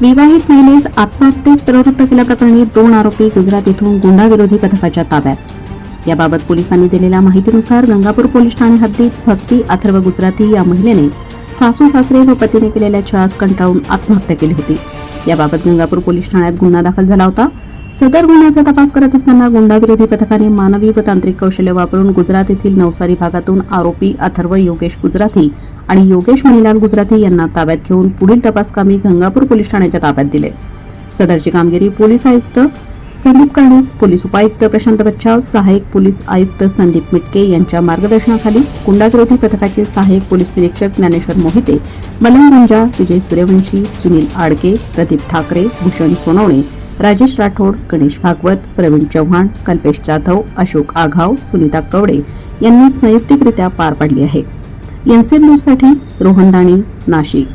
विवाहित महिलेस आत्महत्येस प्रवृत्त केल्याप्रकरणी दोन आरोपी गुजरात येथून गुंडाविरोधी पथकाच्या ताब्यात. याबाबत पोलिसांनी दिलेल्या माहितीनुसार गंगापूर पोलीस ठाणे हद्दीत भक्ती अथर्व गुजराती या महिलेने सासू सासरे व पतीने केलेल्या छळास कंटाळून आत्महत्या केली होती. याबाबत गंगापूर पोलीस ठाण्यात गुन्हा दाखल झाला होता. सदर गुन्ह्याचा तपास करत असताना गुंडाविरोधी पथकाने मानवी व तांत्रिक कौशल्य वापरून गुजरात येथील नवसारी भागातून आरोपी अथर्व योगेश गुजराती आणि योगेश मणिलाल गुजराती यांना ताब्यात घेऊन पुढील तपासकामी गंगापूर पोलीस ठाण्याच्या ताब्यात दिले. सदरची कामगिरी पोलीस आयुक्त संदीप कर्णिक पोलीस उपायुक्त प्रशांत बच्छाव सहाय्यक पोलीस आयुक्त संदीप मिटके यांच्या मार्गदर्शनाखाली गुंडाविरोधी पथकाचे सहाय्यक पोलीस निरीक्षक ज्ञानेश्वर मोहिते मलन रंजा विजय सूर्यवंशी सुनील आडके प्रदीप ठाकरे भूषण सोनवणे राजेश राठोड गणेश भागवत प्रवीण चव्हाण कल्पेश जाधव अशोक आघाव सुनीता कवडे यांनी संयुक्तिकरित्या पार पाडली आहे. यांचे न्यूजसाठी रोहन दाणी नाशिक.